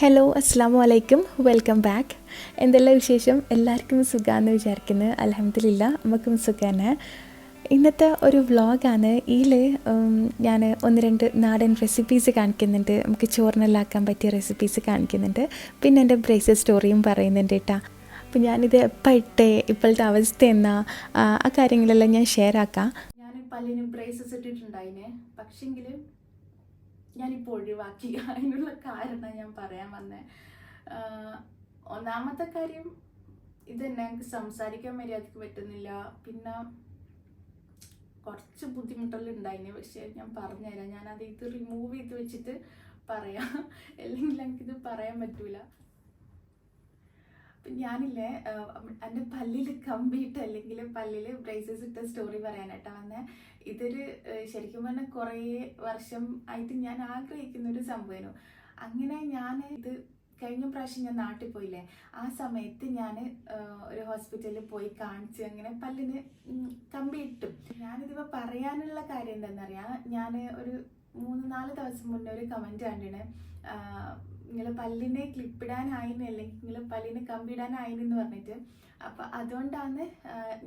Hello അസ്സാം വലൈക്കും welcome back എന്തെല്ലാം വിശേഷം? എല്ലാവർക്കും സുഖമാണെന്ന് വിചാരിക്കുന്നത് അലഹമില്ല നമുക്കും സുഖമാണ് ഇന്നത്തെ ഒരു വ്ളോഗാണ്. ഇതിൽ ഞാൻ ഒന്ന് രണ്ട് നാടൻ റെസിപ്പീസ് കാണിക്കുന്നുണ്ട്. നമുക്ക് ചോറിനെല്ലാക്കാൻ പറ്റിയ റെസിപ്പീസ് കാണിക്കുന്നുണ്ട്. പിന്നെ എന്റെ ബ്രേസ് സ്റ്റോറിയും പറയുന്നുണ്ട് കേട്ടോ. അപ്പം ഞാനിത് എപ്പോൾ ഇട്ടേ ഇപ്പോഴത്തെ അവസ്ഥ എന്നാ ആ ആ കാര്യങ്ങളെല്ലാം ഞാൻ ഷെയർ ആക്കാം. ഞാൻ പല്ലിന് ബ്രേസസ് ഇട്ടിട്ടുണ്ടായിന്. പക്ഷെങ്കിൽ ഞാനിപ്പോൾ ഒഴിവാക്കി. അതിനുള്ള കാരണം ഞാൻ പറയാൻ വന്നേ. ഒന്നാമത്തെ കാര്യം ഇത് തന്നെ എനിക്ക് സംസാരിക്കാൻ മര്യാദയ്ക്ക് പറ്റുന്നില്ല. പിന്നെ കുറച്ച് ബുദ്ധിമുട്ടെല്ലാം ഉണ്ടായിന് പക്ഷെ ഞാൻ പറഞ്ഞുതരാം ഞാനത് ഇത് റിമൂവ് ചെയ്ത് വെച്ചിട്ട് പറയാം. അല്ലെങ്കിൽ എനിക്കിത് പറയാൻ പറ്റൂല. ഞാനില്ലേ എന്റെ പല്ലിൽ കമ്പിയിട്ട് അല്ലെങ്കിൽ പല്ലിൽ ബ്രേസസ് ഇട്ട സ്റ്റോറി പറയാനായിട്ടാ വന്നേ. ഇതൊരു ശരിക്കും പറഞ്ഞാൽ കുറേ വർഷം ആയിട്ട് ഞാൻ ആഗ്രഹിക്കുന്ന ഒരു സംഭവമായിരുന്നു അങ്ങനെ ഞാൻ ഇത് കഴിഞ്ഞ പ്രാവശ്യം ഞാൻ നാട്ടിൽ പോയില്ലേ ആ സമയത്ത് ഞാൻ ഒരു ഹോസ്പിറ്റലിൽ പോയി കാണിച്ച് അങ്ങനെ പല്ലിന് കമ്പി ഇട്ടു ഞാനിതിപ്പോൾ പറയാനുള്ള കാര്യം എന്താണെന്നറിയാം ഞാൻ ഒരു മൂന്ന് നാല് ദിവസം മുന്നേ ഒരു കമന്റ് കണ്ടിന്. നിങ്ങൾ പല്ലിനെ ക്ലിപ്പിടാനായിന് അല്ലെങ്കിൽ നിങ്ങൾ കമ്പിടാനായിന് എന്ന് പറഞ്ഞിട്ട്. അപ്പൊ അതുകൊണ്ടാണ്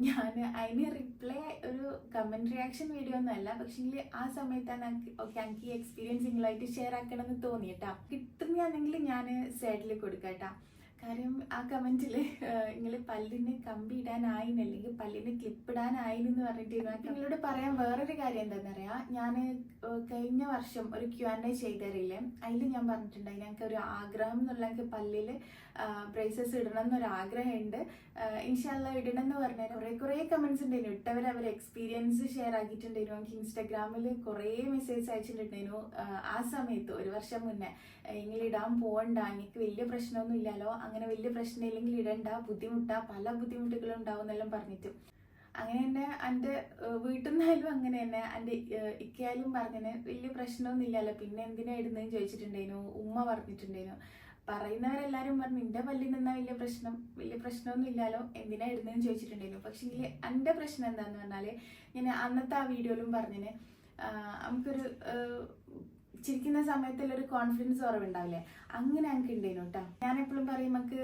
ഞാൻ അതിന് റിപ്ലൈ ഒരു കമന്റ് റിയാക്ഷൻ വീഡിയോ ഒന്നും അല്ല. പക്ഷേ ആ സമയത്താണ് ഓക്കെ എനിക്ക് ഈ എക്സ്പീരിയൻസ് നിങ്ങളായിട്ട് ഷെയർ ആക്കണം എന്ന് തോന്നിയിട്ടാ കിട്ടുന്നതാണെങ്കിൽ ഞാൻ സൈഡിൽ കൊടുക്കാം കാര്യം ആ കമന്റിൽ നിങ്ങൾ പല്ലിന് കമ്പി ഇടാനായി അല്ലെങ്കിൽ പല്ലിന് ക്ലിപ്പ് ഇടാനായി എന്ന് പറഞ്ഞിട്ട് നിങ്ങളോട് പറയാൻ വേറൊരു കാര്യം എന്താണെന്നറിയാം ഞാൻ കഴിഞ്ഞ വർഷം ഒരു ക്യു ആൻഡ് എ ചെയ്തറിയില്ലേ അതിൽ ഞാൻ പറഞ്ഞിട്ടുണ്ടായി. ഞങ്ങൾക്ക് ഒരു ആഗ്രഹം എന്നുള്ള എനിക്ക് പല്ലിൽ ബ്രേസസ് ഇടണം എന്നൊരു ആഗ്രഹം ആഗ്രഹമുണ്ട്. ഇൻഷാല്ല ഇടണം എന്ന് പറഞ്ഞാൽ കുറേ കുറേ കമൻസ് ഉണ്ടായിരുന്നു. ഇട്ടവർ അവർ എക്സ്പീരിയൻസ് ഷെയർ ആക്കിയിട്ടുണ്ടായിരുന്നു. എനിക്ക് ഇൻസ്റ്റാഗ്രാമിൽ കുറേ മെസ്സേജ് അയച്ചിട്ടുണ്ടായിരുന്നു. ആ സമയത്ത് ഒരു വർഷം മുന്നേ. ഇങ്ങനെ ഇടാൻ പോകണ്ട എനിക്ക് വലിയ പ്രശ്നമൊന്നും ഇല്ലല്ലോ അങ്ങനെ വലിയ പ്രശ്നമില്ലെങ്കിൽ ഇടണ്ട ബുദ്ധിമുട്ടാ പല ബുദ്ധിമുട്ടുകളും ഉണ്ടാവും എന്നെല്ലാം പറഞ്ഞിട്ട്. അങ്ങനെ തന്നെ എന്റെ വീട്ടിൽ നിന്നായാലും അങ്ങനെ തന്നെ എന്റെ ഇക്കയാലും പറഞ്ഞതിന് വലിയ പ്രശ്നമൊന്നും ഇല്ലല്ലോ പിന്നെ എന്തിനാ ഇടുന്നതെന്ന് ചോദിച്ചിട്ടുണ്ടായിരുന്നു ഉമ്മ പറഞ്ഞിട്ടുണ്ടായിരുന്നു പറയുന്നവരെല്ലാവരും പറഞ്ഞു നിന്റെ പല്ലിൽ നിന്നാ വലിയ പ്രശ്നം വലിയ പ്രശ്നമൊന്നും ഇല്ലല്ലോ എന്തിനാ ഇടുന്നതെന്ന് ചോദിച്ചിട്ടുണ്ടായിരുന്നു പക്ഷേ എന്റെ പ്രശ്നം എന്താന്ന് പറഞ്ഞാൽ ഞാൻ അന്നത്തെ ആ വീഡിയോയിലും പറഞ്ഞിന് നമുക്കൊരു ചിരിക്കുന്ന സമയത്തുള്ള ഒരു കോൺഫിഡൻസ് കുറവുണ്ടാവില്ലേ? അങ്ങനെ എനിക്ക് ഉണ്ടായിരുന്നു കേട്ടോ ഞാൻ എപ്പോഴും പറയും നമുക്ക്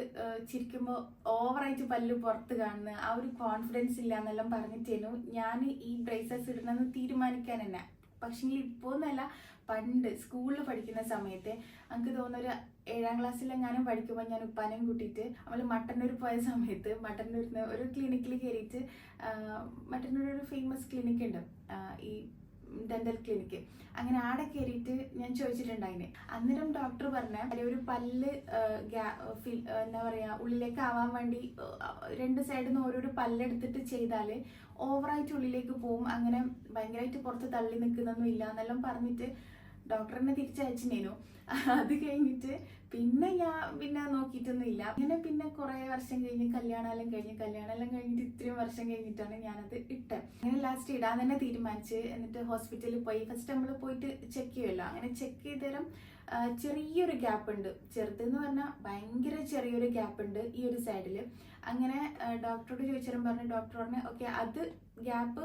ചിരിക്കുമ്പോൾ ഓവറായിട്ട് പല്ല് പുറത്ത് കാണുന്ന ആ ഒരു കോൺഫിഡൻസ് ഇല്ല എന്നെല്ലാം പറഞ്ഞിട്ടേനു. ഞാൻ ഈ ബ്രേസസ് ഇടണമെന്ന് തീരുമാനിക്കാൻ തന്നെ പക്ഷേ ഇപ്പോന്നല്ല പണ്ട് സ്കൂളിൽ പഠിക്കുന്ന സമയത്ത് എനിക്ക് തോന്നുന്ന ഒരു ഏഴാം ക്ലാസ്സിലെങ്ങാനും പഠിക്കുമ്പോൾ ഞാൻ ഉപ്പാനെയും കൂട്ടിയിട്ട് നമ്മൾ മട്ടന്നൂർ പോയ സമയത്ത് മട്ടന്നൂരിൽ ഒരു ക്ലിനിക്കിൽ കയറിയിട്ട് മട്ടന്നൂർ ഒരു ഫേമസ് ക്ലിനിക്ക് ഉണ്ട് ഈ ഡെന്റൽ ക്ലിനിക്ക് അങ്ങനെ ആടെ കയറിയിട്ട് ഞാൻ ചോദിച്ചിട്ടുണ്ടായിന്. അന്നേരം ഡോക്ടർ പറഞ്ഞ ഒരു പല്ല് എന്താ പറയാ ഉള്ളിലേക്ക് ആവാൻ വേണ്ടി രണ്ട് സൈഡിൽ നിന്ന് ഓരോരോ പല്ലെടുത്തിട്ട് ചെയ്താൽ ഓവറായിട്ട് ഉള്ളിലേക്ക് പോവും. അങ്ങനെ ഭയങ്കരമായിട്ട് പുറത്ത് തള്ളി നിൽക്കുന്നൊന്നും ഇല്ല എന്നെല്ലാം പറഞ്ഞിട്ട് ഡോക്ടറിനെ തിരിച്ചയച്ചിനേനു. അത് കഴിഞ്ഞിട്ട് പിന്നെ ഞാൻ പിന്നെ നോക്കിയിട്ടൊന്നും ഇല്ല അങ്ങനെ പിന്നെ കുറെ വർഷം കഴിഞ്ഞ് കല്യാണമെല്ലാം കഴിഞ്ഞ് കല്യാണമെല്ലാം കഴിഞ്ഞിട്ട് ഇത്രയും വർഷം കഴിഞ്ഞിട്ടാണ് ഞാനത് ഇട്ടത്. അങ്ങനെ ലാസ്റ്റ് ഇടാൻ തന്നെ തീരുമാനിച്ച് എന്നിട്ട് ഹോസ്പിറ്റലിൽ പോയി. ഫസ്റ്റ് നമ്മൾ പോയിട്ട് ചെക്ക് ചെയ്യുമല്ലോ അങ്ങനെ ചെക്ക് ചെയ്തേരം ചെറിയൊരു ഗ്യാപ്പ് ഉണ്ട്. ചെറുതെന്ന് പറഞ്ഞാൽ ഭയങ്കര ചെറിയൊരു ഗ്യാപ്പ് ഉണ്ട് ഈ ഒരു സൈഡിൽ അങ്ങനെ ഡോക്ടറോട് ചോദിച്ചാലും പറഞ്ഞു ഡോക്ടർ പറഞ്ഞു ഓക്കെ അത് ഗ്യാപ്പ്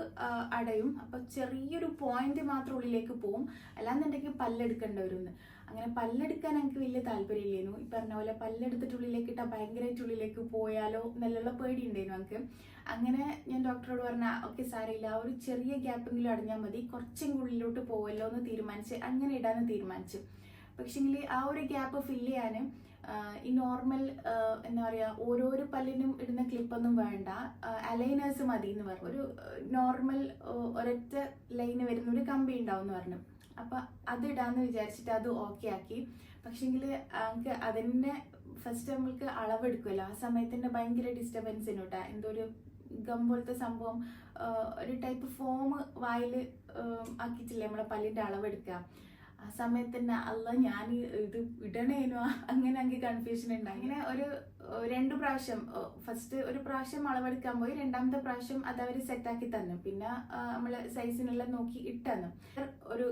അടയും. അപ്പൊ ചെറിയൊരു പോയിന്റ് മാത്രം ഉള്ളിലേക്ക് പോവും. അല്ലാന്നുണ്ടെങ്കിൽ പല്ലെടുക്കേണ്ടി അങ്ങനെ പല്ലെടുക്കാൻ എനിക്ക് വലിയ താല്പര്യമില്ലായിരുന്നു ഈ പറഞ്ഞ പോലെ പല്ലെടുത്തിട്ട് ഉള്ളിലേക്ക് ഇട്ടാൽ ഭയങ്കരമായിട്ട് ഉള്ളിലേക്ക് പോയാലോ എന്നുള്ള പേടി ഉണ്ടായിരുന്നു എനിക്ക്. അങ്ങനെ ഞാൻ ഡോക്ടറോട് പറഞ്ഞ ഓക്കെ സാരമില്ല ഒരു ചെറിയ ഗ്യാപ്പെങ്കിലും അടഞ്ഞാൽ മതി. കുറച്ചും ഉള്ളിലോട്ട് പോവല്ലോ എന്ന് തീരുമാനിച്ച് അങ്ങനെ ഇടാന്ന് തീരുമാനിച്ചു. പക്ഷേങ്കിൽ ആ ഒരു ഗ്യാപ്പ് ഫില്ല് ചെയ്യാനും ഈ നോർമൽ എന്താ പറയുക ഓരോരോ പല്ലിനും ഇടുന്ന ക്ലിപ്പൊന്നും വേണ്ട. അലൈനേഴ്സ് മതി എന്ന് പറഞ്ഞു. ഒരു നോർമൽ ഒരൊറ്റ ലൈന് വരുന്ന ഒരു കമ്പി ഉണ്ടാവും എന്ന് പറഞ്ഞു. അപ്പൊ അത് ഇടാന്ന് വിചാരിച്ചിട്ട് അത് ഓക്കെ ആക്കി. പക്ഷേങ്കിൽ നമുക്ക് അതിന്റെ ഫസ്റ്റ് നമ്മൾക്ക് അളവെടുക്കുമല്ലോ ആ സമയത്ത് തന്നെ ഭയങ്കര ഡിസ്റ്റർബൻസ് കേട്ടോ എന്തോ ഒരു ഗം പോലത്തെ സംഭവം ഒരു ടൈപ്പ് ഫോം വായിൽ ആക്കിയിട്ടില്ലേ നമ്മളെ പല്ലിന്റെ അളവെടുക്കുക ആ സമയത്ത് തന്നെ അല്ല ഞാൻ ഇത് ഇടണേനോ. അങ്ങനെ എനിക്ക് കൺഫ്യൂഷൻ ഉണ്ട് അങ്ങനെ ഒരു രണ്ട് പ്രാവശ്യം ഫസ്റ്റ് ഒരു പ്രാവശ്യം അളവെടുക്കാൻ പോയി രണ്ടാമത്തെ പ്രാവശ്യം അത് അവർ സെറ്റാക്കി തന്നു. പിന്നെ നമ്മൾ സൈസിനെല്ലാം നോക്കി ഇട്ടന്നു. ഒരു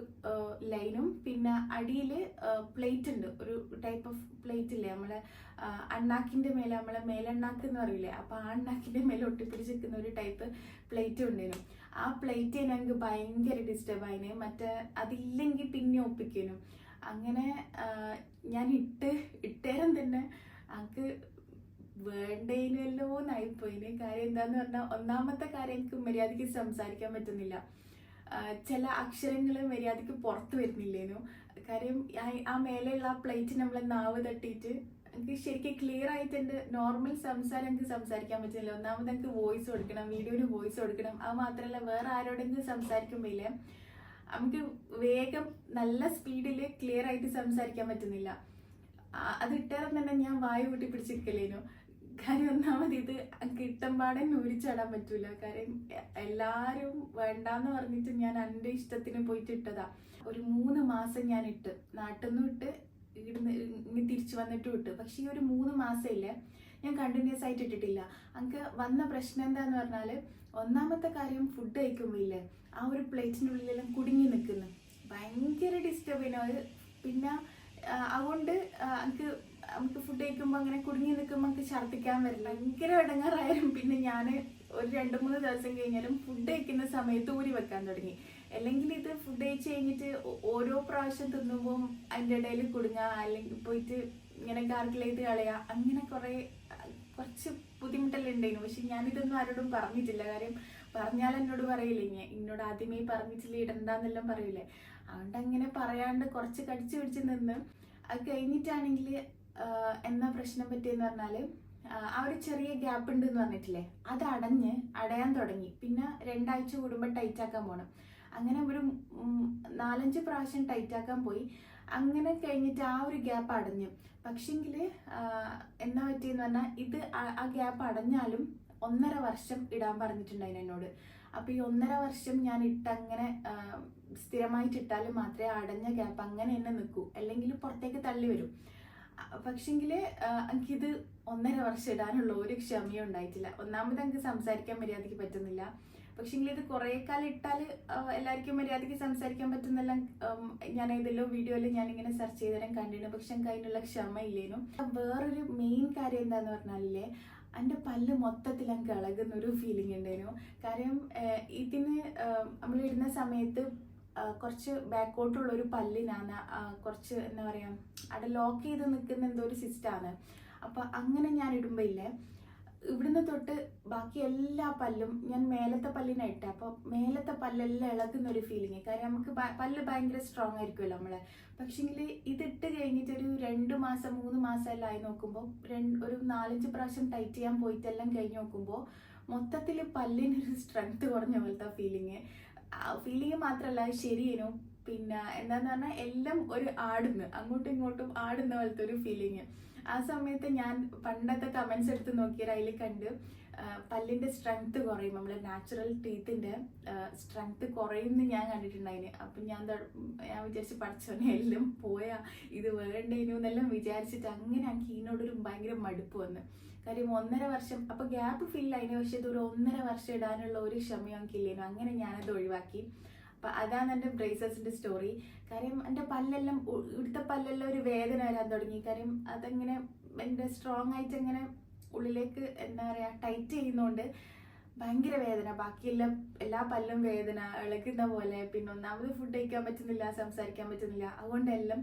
ലൈനും പിന്നെ അടിയിൽ പ്ലേറ്റ് ഉണ്ട്. ഒരു ടൈപ്പ് ഓഫ് പ്ലേറ്റ് ഇല്ലേ? നമ്മളെ ആഹ് അണ്ണാക്കിന്റെ മേലെ നമ്മളെ മേലെണ്ണാക്ക് എന്ന് പറയില്ലേ അപ്പൊ ആ അണ്ണാക്കിന്റെ മേലെ ഒട്ടിപ്പിടിച്ചിരിക്കുന്ന ഒരു ടൈപ്പ് പ്ലേറ്റ് ഉണ്ടായിരുന്നു ആ പ്ലേറ്റ് എനിക്ക് ഭയങ്കര ഡിസ്റ്റർബ് ആയിന്. മറ്റേ അതില്ലെങ്കിൽ പിന്നെ ഒപ്പിക്കാനും. അങ്ങനെ ഞാൻ ഇട്ട് ഇട്ടേരം തന്നെ എനിക്ക് വേണ്ടേനല്ലോ എന്നായിപ്പോയിന് കാര്യം എന്താന്ന് പറഞ്ഞാൽ ഒന്നാമത്തെ കാര്യം എനിക്ക് മര്യാദയ്ക്ക് സംസാരിക്കാൻ പറ്റുന്നില്ല. ചില അക്ഷരങ്ങൾ മര്യാദയ്ക്ക് പുറത്ത് വരുന്നില്ലേനു. കാര്യം ആ- മേലെയുള്ള ആ പ്ലേറ്റ് നമ്മൾ നാവ് തട്ടിയിട്ട് എനിക്ക് ശരിക്കും ക്ലിയർ ആയിട്ട് എന്റെ നോർമൽ സംസാരം എനിക്ക് സംസാരിക്കാൻ പറ്റുന്നില്ല. ഒന്നാമത് എനിക്ക് വോയിസ് കൊടുക്കണം വീഡിയോയിൽ വോയിസ് കൊടുക്കണം. അത് മാത്രമല്ല വേറെ ആരോടെങ്കിലും സംസാരിക്കുമ്പോൾ നമുക്ക് വേഗം നല്ല സ്പീഡിൽ ക്ലിയർ ആയിട്ട് സംസാരിക്കാൻ പറ്റുന്നില്ല. അത് തന്നെ ഞാൻ വായു കൂട്ടി പിടിച്ചിരിക്കലേനു കാര്യം ഒന്നാമത് ഇത് കിട്ടുമ്പാടെ നൂരിച്ചാടാൻ പറ്റൂല. കാര്യം എല്ലാരും വേണ്ടാന്ന് പറഞ്ഞിട്ട് ഞാൻ എന്റെ ഇഷ്ടത്തിന് പോയിട്ട് ഇട്ടതാ. ഒരു മൂന്ന് മാസം ഞാൻ ഇട്ട്. നാട്ടിൽ നിന്നും ഇട്ട് ഇവിടുന്ന് ഇങ്ങനെ തിരിച്ചു വന്നിട്ടും ഇട്ട്. പക്ഷെ ഈ ഒരു മൂന്ന് മാസമില്ലേ ഞാൻ കണ്ടിന്യൂസ് ആയിട്ട് ഇട്ടിട്ടില്ല. അങ്ങ് വന്ന പ്രശ്നം എന്താന്ന് പറഞ്ഞാൽ ഒന്നാമത്തെ കാര്യം ഫുഡ് കഴിക്കുമ്പോൾ ഇല്ലേ ആ ഒരു പ്ലേറ്റിന്റെ ഉള്ളിലെല്ലാം കുടുങ്ങി നിൽക്കുന്നു. ഭയങ്കര ഡിസ്റ്റർബ് ചെയ്യുന്നു അത് പിന്നെ അതുകൊണ്ട് എനിക്ക് നമുക്ക് ഫുഡ് കഴിക്കുമ്പോൾ അങ്ങനെ കുടുങ്ങി നിൽക്കുമ്പോൾ നമുക്ക് ഛർദ്ദിക്കാൻ വരില്ല. ഭയങ്കര ഇടങ്ങാറായാലും പിന്നെ ഞാൻ ഒരു രണ്ട് മൂന്ന് ദിവസം കഴിഞ്ഞാലും ഫുഡ് കഴിക്കുന്ന സമയത്ത് ഊരി വെക്കാൻ തുടങ്ങി. അല്ലെങ്കിൽ ഇത് ഫുഡ് കഴിച്ച് കഴിഞ്ഞിട്ട് ഓരോ പ്രാവശ്യം തിന്നുമ്പോൾ അതിന്റെ ഇടയിൽ കുടുങ്ങുക അല്ലെങ്കിൽ പോയിട്ട് ഇങ്ങനെ ചെയ്ത് കളയുക അങ്ങനെ കുറേ കുറച്ച് ബുദ്ധിമുട്ടെല്ലാം ഉണ്ടായിരുന്നു. പക്ഷെ ഞാനിതൊന്നും ആരോടും പറഞ്ഞിട്ടില്ല. കാര്യം പറഞ്ഞാൽ എന്നോട് പറയില്ലേ ഞാൻ എന്നോട് ആദ്യമേ പറഞ്ഞിട്ടില്ല ഇടണ്ടെന്നെല്ലാം പറയില്ലേ? അതുകൊണ്ട് അങ്ങനെ പറയാണ്ട് കുറച്ച് കടിച്ചു പിടിച്ച് നിന്ന് അത് കഴിഞ്ഞിട്ടാണെങ്കിൽ എന്നാ പ്രശ്നം പറ്റിയെന്ന് പറഞ്ഞാൽ ആ, ഒരു ചെറിയ ഗ്യാപ്പ് ഉണ്ട് എന്ന് പറഞ്ഞിട്ടില്ലേ? അത് അടഞ്ഞ് അടയാൻ തുടങ്ങി. പിന്നെ രണ്ടാഴ്ച കൂടുമ്പോൾ ടൈറ്റ് ആക്കാൻ പോകണം അങ്ങനെ ഒരു നാലഞ്ച് പ്രാവശ്യം ടൈറ്റ് ആക്കാൻ പോയി. അങ്ങനെ കഴിഞ്ഞിട്ട് ആ ഒരു ഗ്യാപ്പ് അടഞ്ഞു. പക്ഷെങ്കിൽ എന്നാ പറ്റിയെന്ന് പറഞ്ഞാൽ ഇത് ആ- ഗ്യാപ്പ് അടഞ്ഞാലും ഒന്നര വർഷം ഇടാൻ പറഞ്ഞിട്ടുണ്ടായിരുന്നു എന്നോട്. അപ്പൊ ഈ ഒന്നര വർഷം ഞാൻ ഇട്ടങ്ങനെ സ്ഥിരമായിട്ട് ഇട്ടാലും മാത്രമേ അടഞ്ഞ ഗ്യാപ്പ് അങ്ങനെ തന്നെ നിൽക്കൂ. അല്ലെങ്കിൽ പുറത്തേക്ക് തള്ളി വരും. പക്ഷെങ്കിൽ എനിക്കിത് ഒന്നര വർഷം ഇടാനുള്ള ഒരു ക്ഷമയും ഉണ്ടായിട്ടില്ല. ഒന്നാമത് എനിക്ക് സംസാരിക്കാൻ മര്യാദയ്ക്ക് പറ്റുന്നില്ല. പക്ഷെങ്കിൽ ഇത് കുറേ കാലം ഇട്ടാൽ എല്ലാവർക്കും മര്യാദയ്ക്ക് സംസാരിക്കാൻ പറ്റുന്നില്ല. ഞാൻ ഏതെല്ലോ വീഡിയോയിൽ ഞാനിങ്ങനെ സെർച്ച് ചെയ്തേരം കണ്ടിരുന്നു. പക്ഷെ എനിക്ക് അതിനുള്ള ക്ഷമ ഇല്ലേനു. വേറൊരു മെയിൻ കാര്യം എന്താന്ന് പറഞ്ഞാലേ എന്റെ പല്ല് മൊത്തത്തിൽ എനിക്ക് ഇളകുന്ന ഒരു ഫീലിംഗ് ഉണ്ടായിരുന്നു കാര്യം ഇതിന് നമ്മൾ ഇടുന്ന സമയത്ത് കുറച്ച് ബാക്കോട്ടുള്ള ഒരു പല്ലിനാണ് കുറച്ച് എന്താ പറയുക അവിടെ ലോക്ക് ചെയ്ത് നിൽക്കുന്ന എന്തോ ഒരു സിസ്റ്റാണ് അപ്പോൾ അങ്ങനെ ഞാൻ ഇടുമ്പോൾ ഇല്ലേ ഇവിടുന്ന് തൊട്ട് ബാക്കി എല്ലാ പല്ലും ഞാൻ മേലത്തെ പല്ലിനായിട്ടെ അപ്പോൾ മേലത്തെ പല്ലെല്ലാം ഇളകുന്ന ഒരു ഫീലിംഗ് കാര്യം നമുക്ക് പല്ല് ഭയങ്കര സ്ട്രോങ് ആയിരിക്കുമല്ലോ നമ്മളെ. പക്ഷേങ്കിൽ ഇതിട്ട് കഴിഞ്ഞിട്ട് ഒരു രണ്ട് മാസം മൂന്ന് മാസം എല്ലാം ആയി നോക്കുമ്പോൾ രണ്ട് ഒരു നാലഞ്ച് പ്രാവശ്യം ടൈറ്റ് ചെയ്യാൻ പോയിട്ടെല്ലാം കഴിഞ്ഞ് നോക്കുമ്പോൾ മൊത്തത്തിൽ പല്ലിനൊരു സ്ട്രെങ്ത് കുറഞ്ഞ പോലത്തെ ഫീലിംഗ് ഫീലിംഗ് മാത്രമല്ല ശരിയേനു. പിന്നെ എന്താന്ന് പറഞ്ഞാൽ എല്ലാം ഒരു ആടുന്ന് അങ്ങോട്ടും ഇങ്ങോട്ടും ആടുന്ന പോലത്തെ ഒരു ഫീലിങ് ആ സമയത്ത് ഞാൻ പണ്ടത്തെ കമൻസ് എടുത്ത് നോക്കിയാൽ അതിൽ കണ്ട് പല്ലിന്റെ സ്ട്രെങ്ത് കുറയും. നമ്മളെ നാച്ചുറൽ ടീത്തിന്റെ സ്ട്രെങ്ത് കുറയുമെന്ന് ഞാൻ കണ്ടിട്ടുണ്ടായിന്. അപ്പം ഞാൻ ഞാൻ വിചാരിച്ച് പഠിച്ചോനെ എല്ലാം പോയാ ഇത് വേണ്ടേനു എന്നെല്ലാം വിചാരിച്ചിട്ട് അങ്ങനെ എനിക്ക് ഇതിനോടൊരു ഭയങ്കര മടുപ്പ് വന്ന്. കാര്യം ഒന്നര വർഷം അപ്പൊ ഗ്യാപ്പ് ഫിൽ ആയിന് പക്ഷെ ഒരു ഒന്നര വർഷം ഇടാനുള്ള ഒരു ക്ഷമയും എനിക്കില്ലേനു അങ്ങനെ ഞാനത് ഒഴിവാക്കി. അപ്പൊ അതാണ് എന്റെ ബ്രേസസിന്റെ സ്റ്റോറി കാര്യം എന്റെ പല്ലെല്ലാം ഇവിടുത്തെ പല്ലെല്ലാം ഒരു വേദന വരാൻ തുടങ്ങി. കാര്യം അതങ്ങനെ എന്റെ സ്ട്രോങ് ആയിട്ട് അങ്ങനെ ഉള്ളിലേക്ക് എന്താ പറയാ ടൈറ്റ് ചെയ്യുന്നോണ്ട് ഭയങ്കര വേദന. ബാക്കിയെല്ലാം എല്ലാ പല്ലും വേദന ഇളക്കുന്ന പോലെ പിന്നെ ഒന്നാമത് ഫുഡ് കഴിക്കാൻ പറ്റുന്നില്ല സംസാരിക്കാൻ പറ്റുന്നില്ല. അതുകൊണ്ടെല്ലാം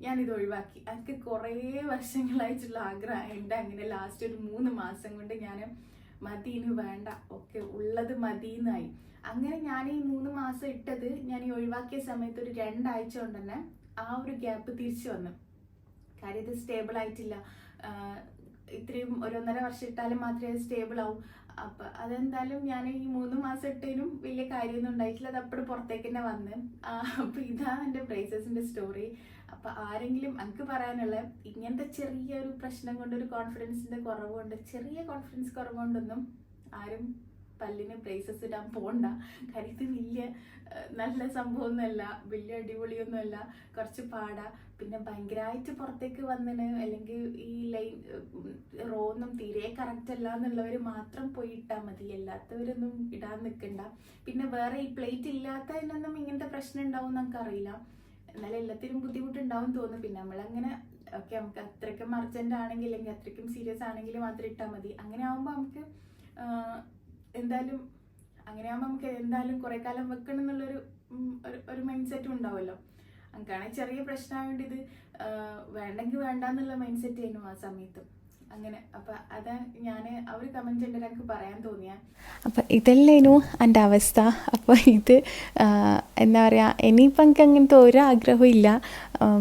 ഞാനിത് ഒഴിവാക്കി. എനിക്ക് കുറേ വർഷങ്ങളായിട്ടുള്ള ആഗ്രഹം. ഉണ്ട് അങ്ങനെ ലാസ്റ്റ് ഒരു മൂന്ന് മാസം കൊണ്ട് ഞാൻ മതിന് വേണ്ട. ഒക്കെ ഉള്ളത് മതിന്നായി. അങ്ങനെ ഞാൻ ഈ മൂന്ന് മാസം ഇട്ടത് ഞാൻ ഈ ഒഴിവാക്കിയ സമയത്ത് ഒരു രണ്ടാഴ്ച കൊണ്ട് തന്നെ ആ ഒരു ഗ്യാപ്പ് തിരിച്ചു വന്നു. കാര്യം ഇത് സ്റ്റേബിൾ ആയിട്ടില്ല. ഇത്രയും ഒരു ഒന്നര വർഷം ഇട്ടാലും മാത്രമേ സ്റ്റേബിൾ ആവും. അപ്പൊ അതെന്തായാലും ഞാൻ ഈ മൂന്ന് മാസം ഇട്ടതിനും വലിയ കാര്യമൊന്നും ഉണ്ടായിട്ടില്ല. അത് അപ്പോഴും പുറത്തേക്ക് തന്നെ വന്ന്. അപ്പം ഇതാണ് എന്റെ ബ്രേസസിന്റെ സ്റ്റോറി അപ്പൊ ആരെങ്കിലും എനിക്ക് പറയാനുള്ള ഇങ്ങനത്തെ ചെറിയൊരു പ്രശ്നം കൊണ്ട് ഒരു കോൺഫിഡൻസിന്റെ കുറവ് കൊണ്ട് ചെറിയ കോൺഫിഡൻസ് കുറവ് കൊണ്ടൊന്നും ആരും പല്ലിന് ബ്രേസസ് ഇടാൻ പോണ്ട. കാര്യം ഇത് വലിയ നല്ല സംഭവമൊന്നുമല്ല. വലിയ അടിപൊളിയൊന്നുമല്ല. കുറച്ച് പാടാ. പിന്നെ ഭയങ്കരമായിട്ട് പുറത്തേക്ക് വന്നിന് അല്ലെങ്കിൽ ഈ ലൈൻ റോ ഒന്നും തീരെ കറക്റ്റ് അല്ല എന്നുള്ളവർ മാത്രം പോയി ഇട്ടാൽ മതി. അല്ലാത്തവരൊന്നും ഇടാൻ നിൽക്കണ്ട പിന്നെ വേറെ ഈ പ്ലേറ്റ് ഇല്ലാത്തതിനൊന്നും ഇങ്ങനത്തെ പ്രശ്നം ഉണ്ടാവും നമുക്ക് അറിയില്ല എന്നാലും എല്ലാത്തിനും ബുദ്ധിമുട്ടുണ്ടാവും തോന്നും പിന്നെ നമ്മളങ്ങനെ ഓക്കെ നമുക്ക് അത്രയ്ക്കും അർജന്റ് ആണെങ്കിൽ അല്ലെങ്കിൽ അത്രയ്ക്കും സീരിയസ് ആണെങ്കിൽ മാത്രം ഇട്ടാൽ മതി. അങ്ങനെ ആവുമ്പോൾ നമുക്ക് എന്തായാലും അങ്ങനെ ആവുമ്പോൾ നമുക്ക് എന്തായാലും കുറെ കാലം വെക്കണം എന്നുള്ളൊരു ഒരു മൈൻഡ് സെറ്റും ഉണ്ടാവുമല്ലോ. അങ്ങനെ ചെറിയ പ്രശ്നമായതുകൊണ്ട് ഇത് വേണ്ടെങ്കിൽ വേണ്ട എന്നുള്ള മൈൻഡ് സെറ്റ് ആയിരുന്നു ആ സമയത്ത്. അങ്ങനെ. അപ്പൊ അതാ ഞാൻ ഒരു കമന്റ് എനിക്ക് പറയാൻ തോന്നിയ. അപ്പം ഇതല്ലേനു എന്റെ അവസ്ഥ? അപ്പോൾ ഇത് എന്താ പറയുക ഇനിയിപ്പം എനിക്ക് അങ്ങനത്തെ ഒരു ആഗ്രഹവും ഇല്ല.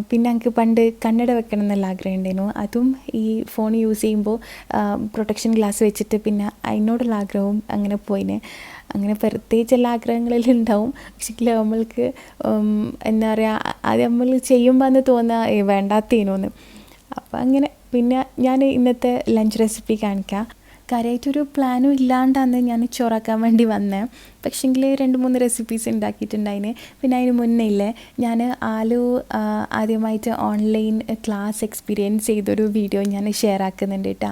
പിന്നെ എനിക്ക് പണ്ട് കണ്ണട വെക്കണം എന്നുള്ള ആഗ്രഹം ഉണ്ടായിരുന്നു അതും ഈ ഫോൺ യൂസ് ചെയ്യുമ്പോൾ പ്രൊട്ടക്ഷൻ ഗ്ലാസ് വെച്ചിട്ട് പിന്നെ അതിനോടുള്ള ആഗ്രഹവും അങ്ങനെ പോയിന്. അങ്ങനെ പ്രത്യേകിച്ച് എല്ലാ ആഗ്രഹങ്ങളിൽ ഉണ്ടാവും പക്ഷേ നമ്മൾക്ക് എന്താ പറയുക അത് നമ്മൾ ചെയ്യുമ്പോൾ അന്ന് തോന്നുക വേണ്ടാത്തേനോന്ന്. അപ്പം അങ്ങനെ പിന്നെ ഞാൻ ഇന്നത്തെ ലഞ്ച് റെസിപ്പി കാണിക്കാം. കാര്യമായിട്ടൊരു പ്ലാനും ഇല്ലാണ്ടാണ് ഞാൻ ചോറാക്കാൻ വേണ്ടി വന്നത് പക്ഷേങ്കിൽ രണ്ട് മൂന്ന് റെസിപ്പീസ് ഉണ്ടാക്കിയിട്ടുണ്ടായിന് പിന്നെ അതിന് മുന്നേ ഇല്ലേ ഞാൻ ആലു ആദ്യമായിട്ട് ഓൺലൈൻ ക്ലാസ് എക്സ്പീരിയൻസ് ചെയ്തൊരു വീഡിയോ ഞാൻ ഷെയർ ആക്കുന്നുണ്ട് കേട്ടോ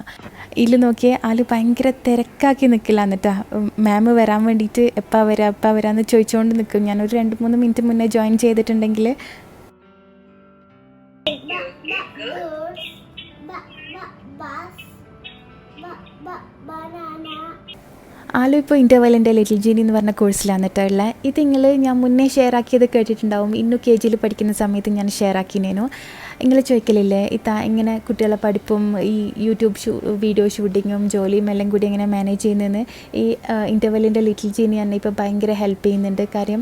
ഇതിൽ നോക്കിയേ ആലു ഭയങ്കര തിരക്കാക്കി നിൽക്കില്ല എന്നിട്ടാ മാം വരാൻ വേണ്ടിയിട്ട് എപ്പോൾ വരാം എപ്പോൾ വരാമെന്ന് ചോദിച്ചുകൊണ്ട് നിൽക്കും ഞാനൊരു രണ്ട് മൂന്ന് മിനിറ്റ് മുന്നേ ജോയിൻ ചെയ്തിട്ടുണ്ടെങ്കിൽ ആലു ഇപ്പോൾ ഇന്റർവെല്ലിന്റെ ലിറ്റിൽ ജീനി എന്ന് പറഞ്ഞ കോഴ്സിലാണ് കേട്ടോ ഉള്ളത് ഇത് നിങ്ങൾ ഞാൻ മുന്നേ ഷെയർ ആക്കിയത് കേട്ടിട്ടുണ്ടാവും. ഇന്നു കെ ജിയിൽ പഠിക്കുന്ന സമയത്ത് ഞാൻ ഷെയർ ആക്കിനേനു. നിങ്ങൾ ചോദിക്കലില്ലേ? ഇത്താ ഇങ്ങനെ കുട്ടികളെ പഠിപ്പും ഈ യൂട്യൂബ് ഷൂ വീഡിയോ ഷൂട്ടിങ്ങും ജോലിയും എല്ലാം കൂടി എങ്ങനെ മാനേജ് ചെയ്യുന്നതെന്ന് ഈ ഇന്റർവെല്ലിന്റെ ലിറ്റിൽ ജീനി തന്നെ ഇപ്പോൾ ഭയങ്കര ഹെൽപ്പ് ചെയ്യുന്നുണ്ട്. കാര്യം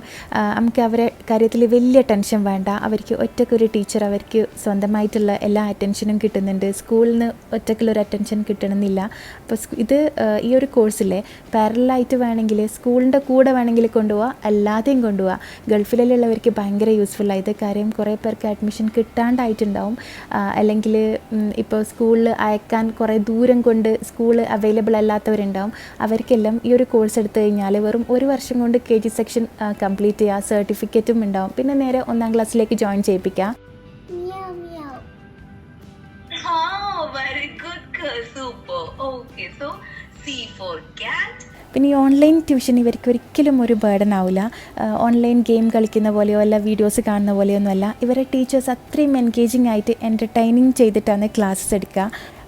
നമുക്ക് അവരെ കാര്യത്തിൽ വലിയ ടെൻഷൻ വേണ്ട. അവർക്ക് ഒറ്റക്കൊരു ടീച്ചർ അവർക്ക് സ്വന്തമായിട്ടുള്ള എല്ലാ അറ്റൻഷനും കിട്ടുന്നുണ്ട്. സ്കൂളിൽ നിന്ന് ഒറ്റക്കുള്ളൊരു അറ്റൻഷൻ കിട്ടണമെന്നില്ല. അപ്പോൾ ഇത് ഈ ഒരു കോഴ്സിലെ പാരലായിട്ട് വേണമെങ്കിൽ സ്കൂളിന്റെ കൂടെ വേണമെങ്കിൽ കൊണ്ടുപോകാം അല്ലാതെയും കൊണ്ടുപോകാം ഗൾഫിലുള്ളവർക്ക് ഭയങ്കര യൂസ്ഫുൾ കാര്യം കുറേ പേർക്ക് അഡ്മിഷൻ കിട്ടാണ്ടായിട്ടുണ്ടാവും അല്ലെങ്കിൽ ഇപ്പോൾ സ്കൂളിൽ അയക്കാൻ കുറേ ദൂരം കൊണ്ട് സ്കൂൾ അവൈലബിൾ അല്ലാത്തവരുണ്ടാവും അവർക്കെല്ലാം ഈ ഒരു കോഴ്സ് എടുത്തു കഴിഞ്ഞാൽ വെറും ഒരു വർഷം കൊണ്ട് കെ ജി സെക്ഷൻ കംപ്ലീറ്റ് ചെയ്യുക സർട്ടിഫിക്കറ്റും ഉണ്ടാവും പിന്നെ നേരെ ഒന്നാം ക്ലാസ്സിലേക്ക് ജോയിൻ ചെയ്യിപ്പിക്കുക. Oh, very good. Super. Okay, so C for cat. പിന്നെ ഈ ഓൺലൈൻ ട്യൂഷൻ ഇവർക്ക് ഒരിക്കലും ഒരു ബേർഡൻ ആവില്ല ഓൺലൈൻ ഗെയിം കളിക്കുന്ന പോലെയോ അല്ല വീഡിയോസ് കാണുന്ന പോലെയോ ഒന്നുമല്ല ഇവരെ ടീച്ചേഴ്സ് അത്രയും എൻഗേജിങ് ആയിട്ട് എന്റർടൈനിങ് ചെയ്തിട്ടാണ് ക്ലാസ്സസ് എടുക്കുക.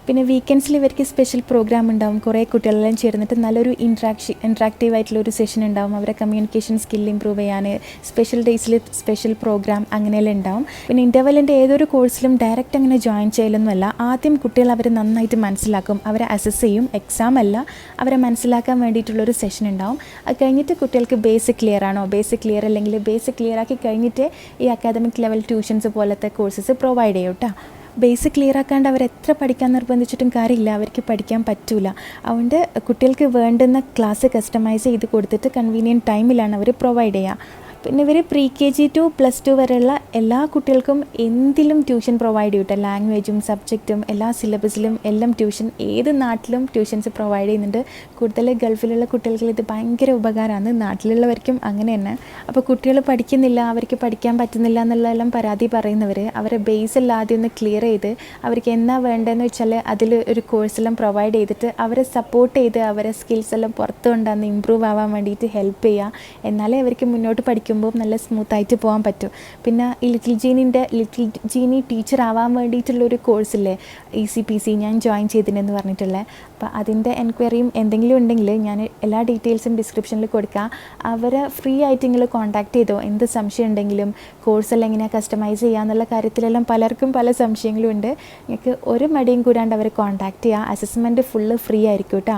പിന്നെ വീക്കെൻഡ്സിൽ ഇവർക്ക് സ്പെഷ്യൽ പ്രോഗ്രാം ഉണ്ടാവും. കുറേ കുട്ടികളെല്ലാം ചേർന്നിട്ട് നല്ലൊരു ഇൻട്രാക്ഷൻ ഇൻട്രാക്റ്റീവ് ആയിട്ടുള്ള ഒരു സെഷൻ ഉണ്ടാവും. അവരെ കമ്മ്യൂണിക്കേഷൻ സ്കിൽ ഇമ്പ്രൂവ് ചെയ്യാൻ സ്പെഷ്യൽ ഡേയ്സിൽ സ്പെഷ്യൽ പ്രോഗ്രാം അങ്ങനെയെല്ലാം ഉണ്ടാവും. പിന്നെ ഇന്റർവെല്ലിന്റെ ഏതൊരു കോഴ്സിലും ഡയറക്റ്റ് അങ്ങനെ ജോയിൻ ചെയ്യലൊന്നുമല്ല. ആദ്യം കുട്ടികൾ അവർ നന്നായിട്ട് മനസ്സിലാക്കും. അവരെ അസസ് ചെയ്യും. എക്സാം അല്ല. അവരെ മനസ്സിലാക്കാൻ വേണ്ടിയിട്ടുള്ളൊരു സെഷൻ ഉണ്ടാവും. അത് കഴിഞ്ഞിട്ട് കുട്ടികൾക്ക് ബേസിക് ക്ലിയർ ആണോ? ബേസിക് ക്ലിയർ അല്ലെങ്കിൽ ബേസിക് ക്ലിയർ ആക്കി കഴിഞ്ഞിട്ട് ഈ അക്കാദമിക് ലെവൽ ട്യൂഷൻസ് പോലത്തെ കോഴ്സസ് പ്രൊവൈഡ് ചെയ്യും കേട്ടോ ബേസിക് ക്ലിയർ ആക്കാണ്ട് അവർ എത്ര പഠിക്കാൻ നിർബന്ധിച്ചിട്ടും കാര്യമില്ല. അവർക്ക് പഠിക്കാൻ പറ്റൂല. അതുകൊണ്ട് കുട്ടികൾക്ക് വേണ്ടുന്ന ക്ലാസ് കസ്റ്റമൈസ് ചെയ്ത് കൊടുത്തിട്ട് കൺവീനിയന്റ് ടൈമിലാണ് അവർ പ്രൊവൈഡ് ചെയ്യുക. പിന്നെ ഇവർ pre K G to plus two വരെയുള്ള എല്ലാ കുട്ടികൾക്കും എന്തിലും ട്യൂഷൻ പ്രൊവൈഡ് ചെയ്യട്ടെ. ലാംഗ്വേജും സബ്ജക്റ്റും എല്ലാ സിലബസിലും എല്ലാം ട്യൂഷൻ ഏത് നാട്ടിലും ട്യൂഷൻസ് പ്രൊവൈഡ് ചെയ്യുന്നുണ്ട്. കൂടുതൽ ഗൾഫിലുള്ള കുട്ടികൾക്ക് ഇത് ഭയങ്കര ഉപകാരമാണ്. നാട്ടിലുള്ളവർക്കും അങ്ങനെ തന്നെ. അപ്പോൾ കുട്ടികൾ പഠിക്കുന്നില്ല അവർക്ക് പഠിക്കാൻ പറ്റുന്നില്ല എന്നുള്ളതെല്ലാം പരാതി പറയുന്നവർ അവരെ ബേസ് ആദ്യം ഒന്ന് ക്ലിയർ ചെയ്ത് അവർക്ക് എന്നാ വേണ്ടതെന്ന് വെച്ചാൽ അതിൽ ഒരു കോഴ്സെല്ലാം പ്രൊവൈഡ് ചെയ്തിട്ട് അവരെ സപ്പോർട്ട് ചെയ്ത് അവരെ സ്കിൽസ് എല്ലാം പുറത്തു കൊണ്ടുവന്ന് ഇമ്പ്രൂവ് ആവാൻ വേണ്ടിയിട്ട് ഹെൽപ്പ് ചെയ്യുക. എന്നാലേ അവർക്ക് മുന്നോട്ട് പഠിക്കുമ്പോൾ നല്ല സ്മൂത്തായിട്ട് പോകാൻ പറ്റും. പിന്നെ ലിറ്റിൽ ജീനിന്റെ ലിറ്റിൽ ജീനി ടീച്ചർ ആവാൻ വേണ്ടിയിട്ടുള്ളൊരു കോഴ്സില്ലേ ഇ സി പി സി ഞാൻ ജോയിൻ ചെയ്തിട്ടുണ്ടെന്ന് പറഞ്ഞിട്ടുള്ളത് അപ്പോൾ അതിന്റെ എൻക്വയറിയും എന്തെങ്കിലും ഉണ്ടെങ്കിൽ ഞാൻ എല്ലാ ഡീറ്റെയിൽസും ഡിസ്ക്രിപ്ഷനിൽ കൊടുക്കുക അവരെ ഫ്രീ ആയിട്ട് നിങ്ങൾ കോൺടാക്ട് ചെയ്തോ? എന്ത് സംശയം ഉണ്ടെങ്കിലും കോഴ്സെല്ലാം എങ്ങനെയാണ് കസ്റ്റമൈസ് ചെയ്യുക എന്നുള്ള കാര്യത്തിലെല്ലാം പലർക്കും പല സംശയങ്ങളും ഉണ്ട്. നിങ്ങൾക്ക് ഒരു മടിയും കൂടാണ്ട് അവരെ കോൺടാക്ട് ചെയ്യുക അസസ്മെന്റ് ഫുള്ള് ഫ്രീ ആയിരിക്കും കേട്ടോ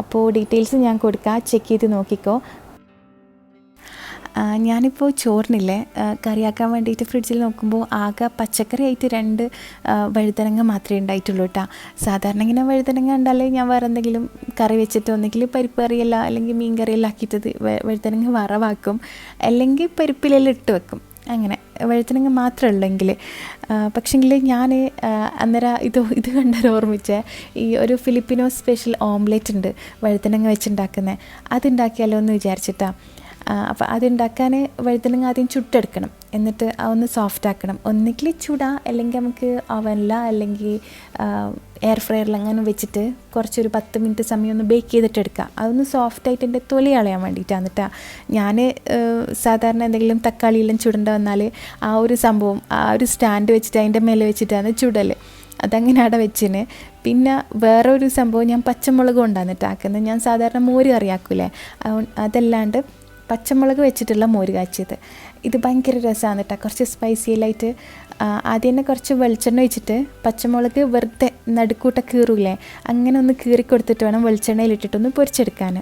അപ്പോൾ ഡീറ്റെയിൽസ് ഞാൻ കൊടുക്കാം. ചെക്ക് ചെയ്ത് നോക്കിക്കോ. ഞാനിപ്പോൾ ചോറിനില്ലേ കറിയാക്കാൻ വേണ്ടിയിട്ട് ഫ്രിഡ്ജിൽ നോക്കുമ്പോൾ ആകെ പച്ചക്കറി ആയിട്ട് രണ്ട് വഴുതനങ്ങ മാത്രമേ ഉണ്ടായിട്ടുള്ളൂ കേട്ടോ സാധാരണ ഇങ്ങനെ വഴുതനങ്ങ ഉണ്ടാലേ ഞാൻ വേറെ എന്തെങ്കിലും കറി വെച്ചിട്ട് ഒന്നെങ്കിൽ പരിപ്പ് കറിയല്ല അല്ലെങ്കിൽ മീൻ കറിയെല്ലാം ആക്കിയിട്ടത് വഴുതനങ്ങ വറവാക്കും. അല്ലെങ്കിൽ പരിപ്പിലെല്ലാം ഇട്ട് വെക്കും. അങ്ങനെ വഴുതനങ്ങ മാത്രമേ ഉള്ളെങ്കിൽ പക്ഷെങ്കിൽ ഞാൻ അന്നേരം ഇത് ഇത് കണ്ടൊരു ഓർമ്മിച്ച. ഈ ഒരു ഫിലിപ്പിനോ സ്പെഷ്യൽ ഓംലെറ്റ് ഉണ്ട് വഴുതനങ്ങ വെച്ചുണ്ടാക്കുന്നത് അതുണ്ടാക്കിയാലോ എന്ന് വിചാരിച്ചിട്ടാണ് അപ്പോൾ അതുണ്ടാക്കാൻ വഴുതനങ്ങ ആദ്യം ചുട്ടെടുക്കണം. എന്നിട്ട് ഒന്ന് സോഫ്റ്റ് ആക്കണം. ഒന്നുകിൽ ചുടാ അല്ലെങ്കിൽ നമുക്ക് അവനില അല്ലെങ്കിൽ എയർ ഫ്രയറിൽ അങ്ങനെ വെച്ചിട്ട് കുറച്ചൊരു പത്ത് മിനിറ്റ് സമയം ഒന്ന് ബേക്ക് ചെയ്തിട്ട് എടുക്കുക അതൊന്ന് സോഫ്റ്റ് ആയിട്ട് എന്റെ തൊലി കളയാൻ വേണ്ടിയിട്ടാണ് എന്നിട്ടാണ് ഞാൻ സാധാരണ എന്തെങ്കിലും തക്കാളിയെല്ലാം ചുടേണ്ട വന്നാൽ ആ ഒരു സംഭവം ആ ഒരു സ്റ്റാൻഡ് വെച്ചിട്ട് അതിന്റെ മേലെ വെച്ചിട്ടാണ് ചുടൽ അതങ്ങനെ അവിടെ വെച്ചിന്. പിന്നെ വേറൊരു സംഭവം ഞാൻ പച്ചമുളക് കൊണ്ടാണ് ആക്കുന്നത് ഞാൻ സാധാരണ മോര് കറിയാക്കൂലേ? അതല്ലാണ്ട് പച്ചമുളക് വെച്ചിട്ടുള്ള മോര് കാച്ചിയത്. ഇത് ഭയങ്കര രസമാണ് കേട്ടോ കുറച്ച് സ്പൈസി ലൈറ്റ് ആദ്യം തന്നെ കുറച്ച് വെളിച്ചെണ്ണ വെച്ചിട്ട് പച്ചമുളക് വെറുതെ നടുക്കൂട്ട കീറൂലേ? അങ്ങനെ ഒന്ന് കീറി കൊടുത്തിട്ട് വേണം വെളിച്ചെണ്ണയിലിട്ടിട്ടൊന്ന് പൊരിച്ചെടുക്കാൻ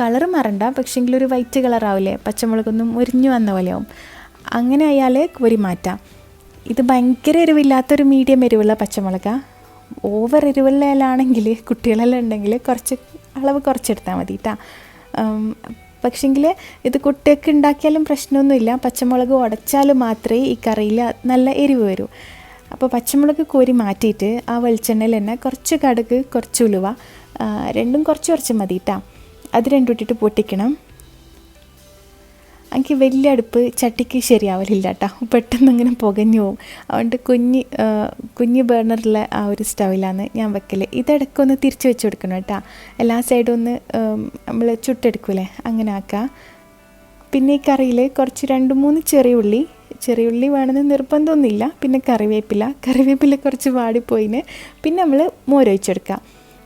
കളർ മറണ്ട പക്ഷേങ്കിൽ ഒരു വൈറ്റ് കളറാവില്ലേ പച്ചമുളകൊന്നും മുരിഞ്ഞു വന്ന പോലെയാവും അങ്ങനെ അയാൾ കോരി മാറ്റാം. ഇത് ഭയങ്കര എരിവില്ലാത്തൊരു മീഡിയം എരിവുള്ള പച്ചമുളക. ഓവർ എരിവുള്ളതിലാണെങ്കിൽ കുട്ടികളെല്ലാം ഉണ്ടെങ്കിൽ കുറച്ച് അളവ് കുറച്ചെടുത്താൽ മതി കേട്ടോ പക്ഷെങ്കിൽ ഇത് കുട്ടിയൊക്കെ ഉണ്ടാക്കിയാലും പ്രശ്നമൊന്നുമില്ല. പച്ചമുളക് ഉടച്ചാൽ മാത്രമേ ഈ കറിയിൽ നല്ല എരിവ് വരൂ. അപ്പോൾ പച്ചമുളക് കോരി മാറ്റിയിട്ട് ആ വെളിച്ചെണ്ണയിൽ തന്നെ കുറച്ച് കടുക് കുറച്ച് ഉലുവ രണ്ടും കുറച്ച് കുറച്ച് മതി കേട്ടോ അത് രണ്ടും ഇട്ടിട്ട് പൊട്ടിക്കണം. എനിക്ക് വലിയ അടുപ്പ് ചട്ടിക്ക് ശരിയാവലില്ല കേട്ടോ പെട്ടെന്ന് അങ്ങനെ പുകഞ്ഞു പോകും അതുകൊണ്ട് കുഞ്ഞ് കുഞ്ഞ് ബേർണറിലെ ആ ഒരു സ്റ്റവിലാണ് ഞാൻ വെക്കൽ ഇതിടയ്ക്ക് ഒന്ന് തിരിച്ച് വെച്ച് കൊടുക്കണം കേട്ടോ എല്ലാ സൈഡും ഒന്ന് നമ്മൾ ചുട്ടെടുക്കൂലേ? അങ്ങനെ ആക്കാം. പിന്നെ ഈ കറിയിൽ കുറച്ച് രണ്ട് മൂന്ന് ചെറിയ ഉള്ളി. ചെറിയ ഉള്ളി വേണമെന്ന് നിർബന്ധമൊന്നുമില്ല. പിന്നെ കറിവേപ്പില. കറിവേപ്പില കുറച്ച് വാടിപ്പോയിന്. പിന്നെ നമ്മൾ മോരൊഴിച്ചെടുക്കാം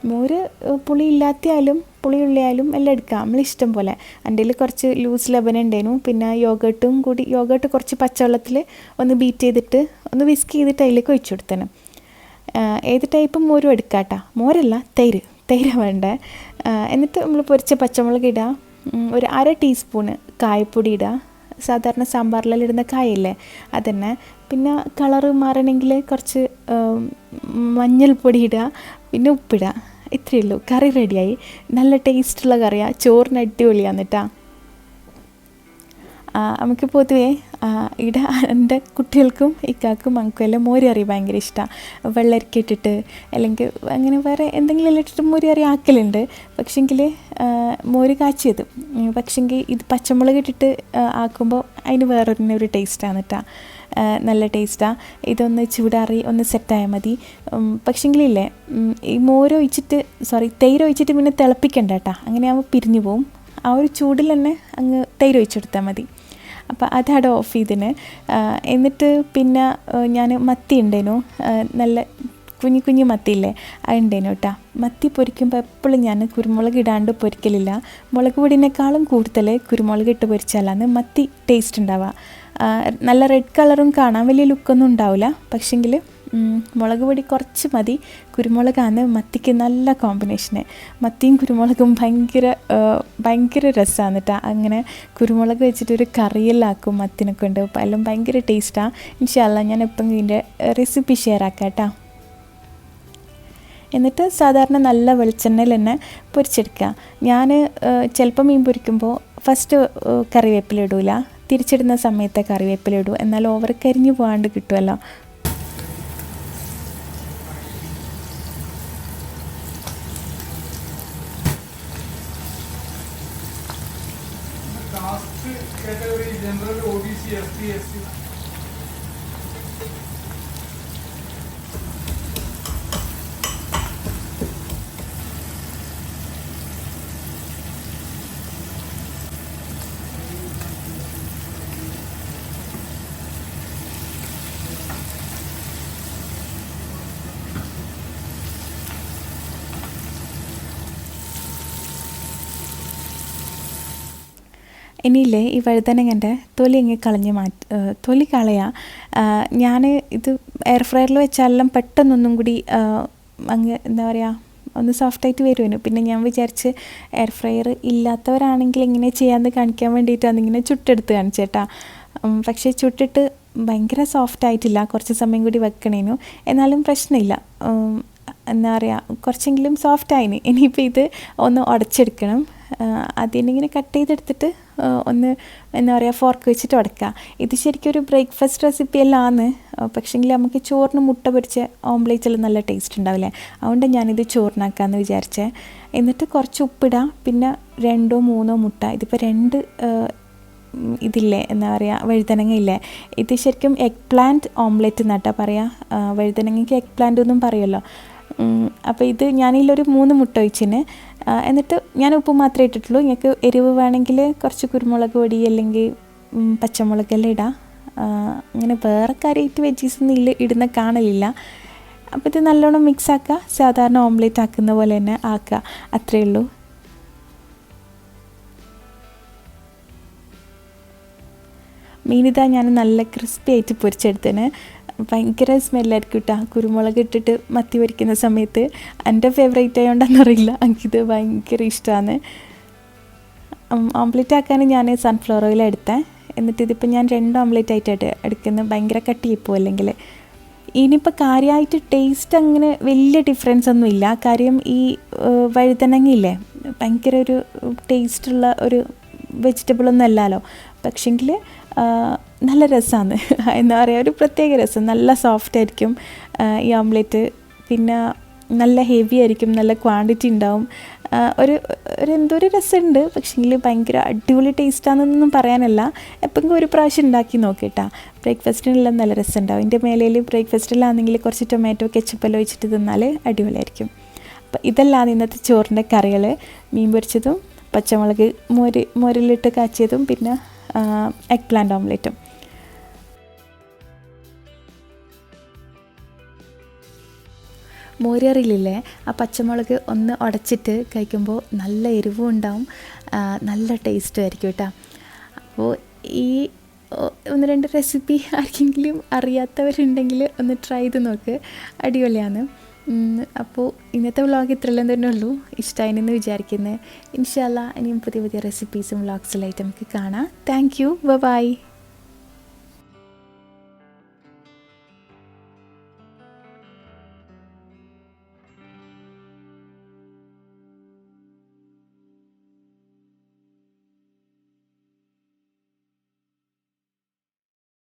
മോര് പുളി ഇല്ലാത്തയാലും പുളി ഉള്ളിയാലും എല്ലാം എടുക്കാം. നമ്മൾ ഇഷ്ടം പോലെ. എന്റെ കുറച്ച് ലൂസ് ലെബൻ ഉണ്ടായിരുന്നു. പിന്നെ യോഗട്ടും കൂടി യോഗട്ട് കുറച്ച് പച്ചവെള്ളത്തിൽ ഒന്ന് ബീറ്റ് ചെയ്തിട്ട് ഒന്ന് വിസ്ക് ചെയ്തിട്ട് അതിലേക്ക് ഒഴിച്ചു കൊടുത്തേനെ. ഏത് ടൈപ്പ് മോരും എടുക്കാട്ടാ. മോരല്ല തൈര്. തൈര വേണ്ടേ. എന്നിട്ട് നമ്മൾ പൊരിച്ച പച്ചമുളക് ഇടുക ഒരു അര ടീസ്പൂണ് കായപ്പൊടി ഇടുക സാധാരണ സാമ്പാറിലെല്ലാം ഇടുന്ന കായല്ലേ? അതന്നെ. പിന്നെ കളറ് മാറണമെങ്കിൽ കുറച്ച് മഞ്ഞൾപ്പൊടി ഇടുക പിന്നെ ഉപ്പിടുക ഇത്രയേ ഉള്ളൂ. കറി റെഡിയായി. നല്ല ടേസ്റ്റുള്ള കറിയാണ് ചോറിന് ആ, നമുക്ക് പൊതുവേ ഇവിടെ എന്റെ കുട്ടികൾക്കും ഇക്കാക്കും മോരി കറി ഭയങ്കര ഇഷ്ടമാണ് വെള്ളരിക്ക ഇട്ടിട്ട് അല്ലെങ്കിൽ അങ്ങനെ വേറെ എന്തെങ്കിലും എല്ലാം ഇട്ടിട്ട് മോരി കറി ആക്കലുണ്ട്. പക്ഷെങ്കിൽ മോര് കാച്ചിയത്. പക്ഷെങ്കിൽ ഇത് പച്ചമുളക് ഇട്ടിട്ട് ആക്കുമ്പോൾ അതിന് വേറൊരു ഒരു ടേസ്റ്റാണ് കേട്ടോ നല്ല ടേസ്റ്റാണ് ഇതൊന്ന് ചൂടാറി ഒന്ന് സെറ്റായാൽ മതി. പക്ഷെങ്കിലില്ലേ ഈ മോര് ഒഴിച്ചിട്ട് സോറി തൈര് ഒഴിച്ചിട്ട് പിന്നെ തിളപ്പിക്കണ്ട കേട്ടോ അങ്ങനെ ആകുമ്പോൾ പിരിഞ്ഞു പോവും. ആ ഒരു ചൂടിൽ തന്നെ അങ്ങ് തൈര് ഒഴിച്ചെടുത്താൽ മതി. അപ്പോൾ അതവിടെ ഓഫ് ചെയ്തിന്. എന്നിട്ട് പിന്നെ ഞാൻ മത്തി ഉണ്ടേനു നല്ല കുഞ്ഞു കുഞ്ഞു മത്തിയില്ലേ അത് ഉണ്ടേനു കേട്ടോ മത്തി പൊരിക്കുമ്പോൾ എപ്പോഴും ഞാൻ കുരുമുളക് ഇടാണ്ട് പൊരിക്കലില്ല. മുളക് പൊടിനേക്കാളും കൂടുതൽ കുരുമുളക് ഇട്ട് പൊരിച്ചാലാണ് മത്തി ടേസ്റ്റ് ഉണ്ടാവുക നല്ല റെഡ് കളറും കാണാൻ വലിയ ലുക്കൊന്നും ഉണ്ടാവില്ല പക്ഷെങ്കിൽ മുളക് പൊടി കുറച്ച് മതി. കുരുമുളകാണ് മത്തിക്ക് നല്ല കോമ്പിനേഷന് മത്തിയും കുരുമുളകും ഭയങ്കര ഭയങ്കര രസമാണ് കേട്ടോ അങ്ങനെ കുരുമുളക് വെച്ചിട്ടൊരു കറിയെല്ലാക്കും മത്തിനെ കൊണ്ട്. അപ്പോൾ എല്ലാം ഭയങ്കര ടേസ്റ്റാണ് ഇൻഷാല്ല ഞാൻ എപ്പം ഇതിന്റെ റെസിപ്പി ഷെയർ ആക്കാം കേട്ടോ എന്നിട്ട് സാധാരണ നല്ല വെളിച്ചെണ്ണയിൽ തന്നെ പൊരിച്ചെടുക്കുക. ഞാൻ ചിലപ്പോൾ മീൻ പൊരിക്കുമ്പോൾ ഫസ്റ്റ് കറിവേപ്പില ഇടൂല. തിരിച്ചിടുന്ന സമയത്തെ കറിവേപ്പില ഇടൂ. എന്നാൽ ഓവർ കരിഞ്ഞു പോകാണ്ട് കിട്ടുമല്ലോ caste category general O B C S T S C ഇനിയില്ലേ ഈ വഴുതനങ്ങന്റെ തൊലി അങ്ങ് കളഞ്ഞ് മാറ്റി തൊലി കളയാ. ഞാൻ ഇത് എയർ ഫ്രയറിൽ വെച്ചാലെല്ലാം പെട്ടെന്നൊന്നും കൂടി അങ്ങ് എന്താ പറയുക ഒന്ന് സോഫ്റ്റായിട്ട് വരുമായിരുന്നു പിന്നെ ഞാൻ വിചാരിച്ച് എയർ ഫ്രയർ ഇല്ലാത്തവരാണെങ്കിൽ ഇങ്ങനെ ചെയ്യാമെന്ന് കാണിക്കാൻ വേണ്ടിയിട്ടാണ് ഇങ്ങനെ ചുട്ടെടുത്ത് കാണിച്ചേട്ടാ. പക്ഷേ ചുട്ടിട്ട് ഭയങ്കര സോഫ്റ്റ് ആയിട്ടില്ല. കുറച്ച് സമയം കൂടി വെക്കണേനു. എന്നാലും പ്രശ്നമില്ല. എന്താ പറയുക കുറച്ചെങ്കിലും സോഫ്റ്റ് ആയിന്. ഇനിയിപ്പോൾ ഇത് ഒന്ന് ഉടച്ചെടുക്കണം. അതിനിങ്ങനെ കട്ട് ചെയ്തെടുത്തിട്ട് ഒന്ന് എന്താ പറയുക ഫോർക്ക് വെച്ചിട്ട് ഉടക്കുക ഇത് ശരിക്കും ഒരു ബ്രേക്ക്ഫാസ്റ്റ് റെസിപ്പി എല്ലാം ആണ് പക്ഷേങ്കിൽ നമുക്ക് ചോറിന് മുട്ട പൊരിച്ച ഓംലേറ്റിൽ നല്ല ടേസ്റ്റ് ഉണ്ടാവില്ലേ? അതുകൊണ്ട് ഞാനിത് ചോറിനാക്കാമെന്ന് വിചാരിച്ചേ. എന്നിട്ട് കുറച്ച് ഉപ്പിടുക പിന്നെ രണ്ടോ മൂന്നോ മുട്ട. ഇതിപ്പോൾ രണ്ട് ഇതില്ലേ എന്താ പറയുക വഴുതനങ്ങ ഇല്ലേ? ഇത് ശരിക്കും എഗ് പ്ലാന്റ് ഓംലെറ്റ് എന്നാട്ടാ പറയുക വഴുതനങ്ങയ്ക്ക് എഗ് പ്ലാന്റ് എന്നും പറയുമല്ലോ അപ്പോൾ ഇത് ഞാനിതിലൊരു മൂന്ന് മുട്ട ഒഴിച്ചിന്. എന്നിട്ട് ഞാൻ ഉപ്പ് മാത്രമേ ഇട്ടിട്ടുള്ളൂ. ഞങ്ങൾക്ക് എരിവ് വേണമെങ്കിൽ കുറച്ച് കുരുമുളക് പൊടി അല്ലെങ്കിൽ പച്ചമുളക് എല്ലാം ഇടാം. അങ്ങനെ വേറെ കാര്യമായിട്ട് വെജീസ് ഒന്നും ഇല്ല ഇടുന്ന കാണലില്ല. അപ്പോൾ ഇത് നല്ലോണം മിക്സ് ആക്കുക സാധാരണ ഓംലേറ്റ് ആക്കുന്ന പോലെ തന്നെ ആക്കുക അത്രയേ ഉള്ളൂ. മീനിതാ ഞാൻ നല്ല ക്രിസ്പി ആയിട്ട് പൊരിച്ചെടുത്തേന് ഭയങ്കര സ്മെല്ലായിരിക്കും കേട്ടോ കുരുമുളക് ഇട്ടിട്ട് മത്തി പൊരിക്കുന്ന സമയത്ത്. എന്റെ ഫേവറേറ്റ് ആയതുകൊണ്ടാണെന്നറിയില്ല എനിക്കിത് ഭയങ്കര ഇഷ്ടമാണ് ഓംലെറ്റ് ആക്കാൻ ഞാൻ സൺഫ്ലവർ ഓയിൽ എടുത്തേ. എന്നിട്ട് ഇതിപ്പോൾ ഞാൻ രണ്ട് ഓംലെറ്റ് ആയിട്ടായിട്ട് എടുക്കുന്നത്. ഭയങ്കര കട്ടിയിപ്പോൾ അല്ലെങ്കിൽ ഇനിയിപ്പോൾ കാര്യമായിട്ട് ടേസ്റ്റ് അങ്ങനെ വലിയ ഡിഫറൻസ് ഒന്നും ഇല്ല. കാര്യം ഈ വഴുതനങ്ങയില്ലേ? ഭയങ്കര ഒരു ടേസ്റ്റുള്ള ഒരു വെജിറ്റബിൾ ഒന്നും അല്ലല്ലോ. പക്ഷെങ്കിൽ നല്ല രസമാണ്. എന്താ പറയുക ഒരു പ്രത്യേക രസം. നല്ല സോഫ്റ്റ് ആയിരിക്കും ഈ ഓംലെറ്റ് പിന്നെ നല്ല ഹെവി ആയിരിക്കും നല്ല ക്വാണ്ടിറ്റി ഉണ്ടാവും. ഒരു ഒരു എന്തോ ഒരു രസമുണ്ട്. പക്ഷേങ്കിൽ ഭയങ്കര അടിപൊളി ടേസ്റ്റാണെന്നൊന്നും പറയാനല്ല. എപ്പോഴെങ്കിലും ഒരു പ്രാവശ്യം ഉണ്ടാക്കി നോക്കിട്ടാ. ബ്രേക്ക്ഫാസ്റ്റിനെല്ലാം നല്ല രസമുണ്ടാവും. ഇതിന്റെ മേലയിൽ ബ്രേക്ക്ഫാസ്റ്റിലാണെങ്കിൽ കുറച്ച് ടൊമാറ്റോ കെച്ചപ്പെല്ലാം ഒഴിച്ചിട്ട് തിന്നാൽ അടിപൊളിയായിരിക്കും. അപ്പം ഇതെല്ലാം ഇന്നത്തെ ചോറിന്റെ കറികൾ മീൻ പൊരിച്ചതും പച്ചമുളക് മോര് മോരിലിട്ട് കാച്ചിയതും പിന്നെ എഗ് പ്ലാന്റ് ഓംലെറ്റും മോരറിയില്ലേ ആ പച്ചമുളക് ഒന്ന് ഉടച്ചിട്ട് കഴിക്കുമ്പോൾ നല്ല എരിവും ഉണ്ടാവും നല്ല ടേസ്റ്റും ആയിരിക്കും കേട്ടോ അപ്പോൾ ഈ ഒന്ന് രണ്ട് റെസിപ്പി ആർക്കെങ്കിലും അറിയാത്തവരുണ്ടെങ്കിൽ ഒന്ന് ട്രൈ ചെയ്ത് നോക്ക്. അടിപൊളിയാണ്. അപ്പോൾ ഇന്നത്തെ വ്ളോഗ് ഇത്രയെല്ലാം തന്നെ ഉള്ളൂ. ഇഷ്ടമായിന്ന് വിചാരിക്കുന്നത് ഇൻഷാല്ല ഇനിയും പുതിയ പുതിയ റെസിപ്പീസും വ്ളോഗ്സിലായിട്ട് നമുക്ക് കാണാം. Thank you by